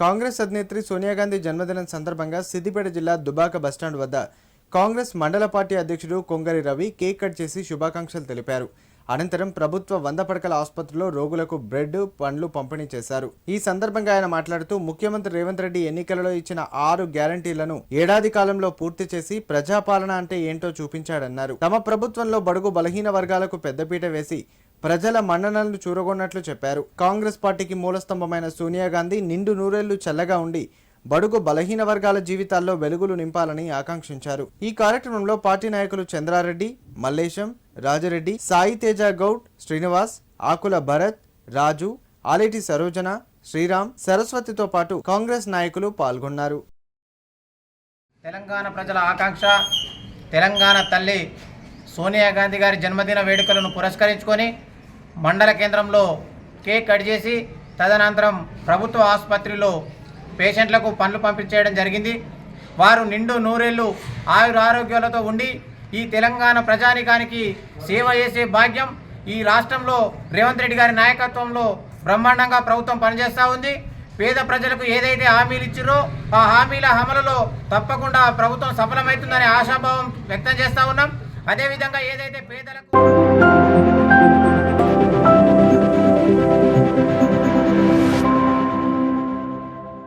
కాంగ్రెస్ అధినేత్రి సోనియా గాంధీ జన్మదినం సందర్భంగా సిద్దిపేట జిల్లా దుబాక బస్టాండ్ వద్ద కాంగ్రెస్ మండల పార్టీ అధ్యక్షుడు కొంగరి రవి కేక్ కట్ చేసి శుభాకాంక్షలు తెలిపారు. అనంతరం ప్రభుత్వ వంద పడకల ఆసుపత్రిలో రోగులకు బ్రెడ్ పండ్లు పంపిణీ చేశారు. ఈ సందర్భంగా ఆయన మాట్లాడుతూ ముఖ్యమంత్రి రేవంత్ రెడ్డి ఎన్నికలలో ఇచ్చిన ఆరు గ్యారంటీలను ఏడాది కాలంలో పూర్తి చేసి ప్రజాపాలన అంటే ఏంటో చూపించాడన్నారు. తమ ప్రభుత్వంలో బడుగు బలహీన వర్గాలకు పెద్దపీట వేసి ప్రజల మన్ననలను చూరగొన్నట్లు చెప్పారు. కాంగ్రెస్ పార్టీకి మూలస్తంభమైన సోనియా గాంధీ నిండు నూరేళ్ళు చల్లగా ఉండి బడుగు బలహీన వర్గాల జీవితాల్లో వెలుగులు నింపాలని ఆకాంక్షించారు. ఈ కార్యక్రమంలో పార్టీ నాయకులు చంద్రారెడ్డి మల్లేశం రాజరెడ్డి సాయి తేజ గౌడ్ శ్రీనివాస్ ఆకుల భరత్ రాజు ఆలేటి సరోజన శ్రీరామ్ సరస్వతితో పాటు కాంగ్రెస్ నాయకులు పాల్గొన్నారు. తెలంగాణ ప్రజల ఆకాంక్ష తెలంగాణ తల్లి సోనియా గాంధీ గారి జన్మదిన వేడుకలను పురస్కరించుకొని మండల కేంద్రంలో కేక్ కట్ చేసి తదనంతరం ప్రభుత్వ ఆసుపత్రిలో పేషెంట్లకు పనులు పంపించేయడం జరిగింది. వారు నిండు నూరేళ్ళు ఆయుర ఆరోగ్యాలతో ఉండి ఈ తెలంగాణ ప్రజానికానికి సేవ చేసే భాగ్యం ఈ రాష్ట్రంలో రేవంత్ రెడ్డి గారి నాయకత్వంలో బ్రహ్మాండంగా ప్రభుత్వం పనిచేస్తూ ఉంది. పేద ప్రజలకు ఏదైతే హామీలు ఇచ్చిరో ఆ హామీల అమలులో తప్పకుండా ప్రభుత్వం సఫలమవుతుందనే ఆశాభావం వ్యక్తం చేస్తూ ఉన్నాం. అదేవిధంగా ఏదైతే పేదలకు